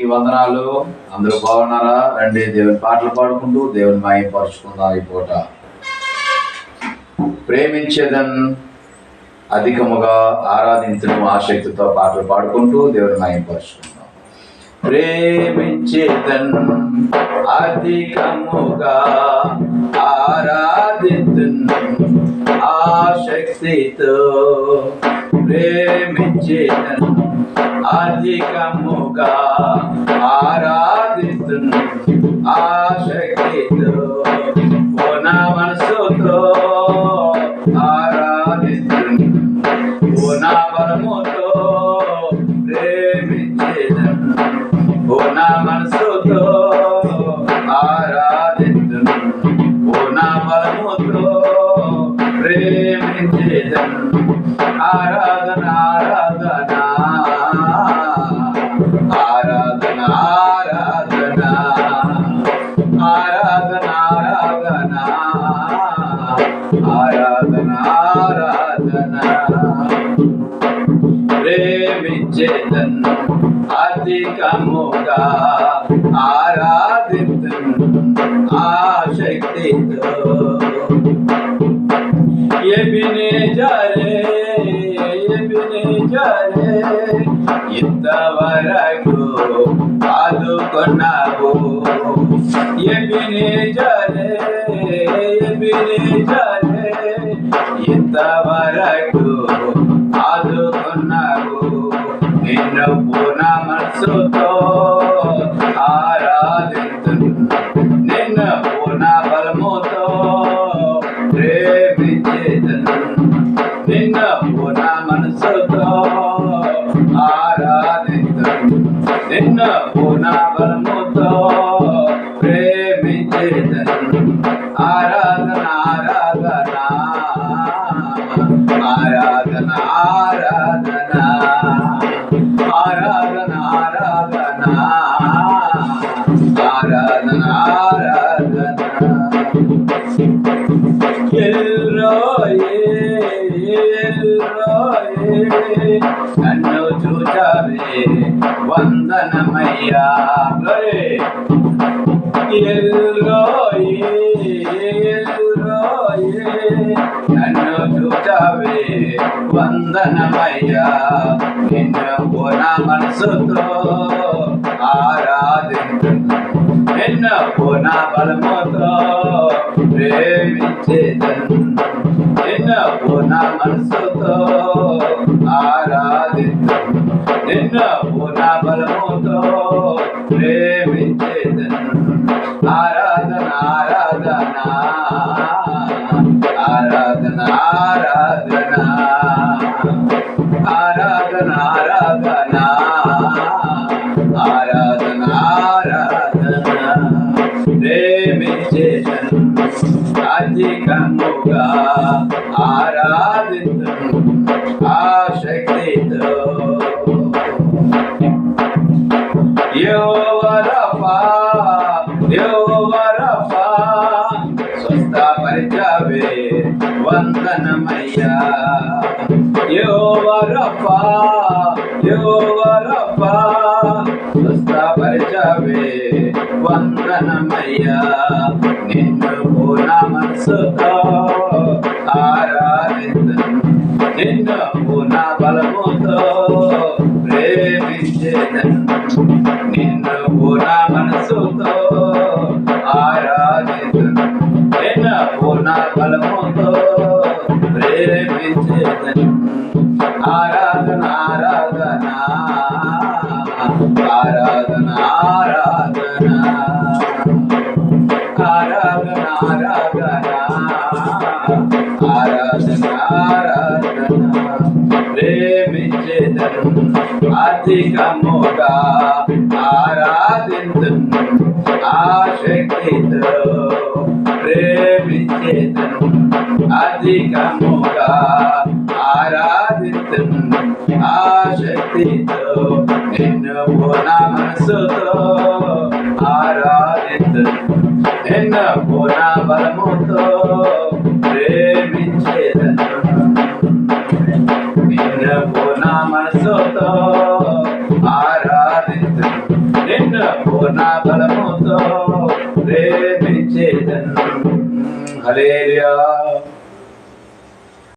ఈ వందనాలు. అందరూ బాగున్నారా? రండి దేవుని పాటలు పాడుకుంటూ దేవుని మాయపరుచుకుందాం ఈ పూట. ప్రేమించేదన్ అధికముగా ఆరాధించడం ఆసక్తితో పాటలు పాడుకుంటూ దేవుని మాయపరుచుకుందాం ప్రేమించేదన్ అధికముగా ఆరాధించను ఆసక్తితో ప్రేమించేదన్ అధికముగా ఆరాధిస్తున్న ఆశక్తితో चेतन अति कमुगा आराधित आशक्ति ये बिने जरे, ये बिने जरे, इंतवरगो आदुकनागो ये बिने जरे, ये बिने जरे, इंतवरगो। no, oh, no, but I'm. ఎల్రోయే నన్ను చూచావే వందనమయ్యా గరే నన్ను చూచావే వందనమయ్యా నిన్ను పూర్ణ మనసుతో ఆరాధించు నిన్ను పూర్ణ బలముతో ప్రేమించేదను నిన్ను పూర్ణ మనసుతో ఆరాధించు నిన్ను నా బలముతో ప్రేమించేదను ఆరాధన ఆరాధన ఆరాధన ఆరాధన ఆరాధన. ఆరాధన ఆరాధన. ఆరాధించను ఆ శక్తితో యోవరపా యోవరపా స్వస్థపరిచవే వందనమయ్యా యోవరపా యోవరపా స్వస్థపరిచవే వందనమయ్యా నిన్ను నా మనసుతో ఆరాధన ఆరాధన. ఆరాధన ఆరాధన. ఆరాధన ఆరాధన. ఆరాధన ఆరాధన. ప్రేమించేదను అధికముగా ఆరాధించను. ఆశక్తితో ప్రేమించేదను అధికముగా ఆ శక్తితో నిన్ను నా మనసుతో ఆరాధిత నిన్ను నా బలముతో ప్రేమించేదను నిన్ను నా మనసుతో ఆరాధిత నిన్ను నా బలముతో ప్రేమించేదను. హలేరియా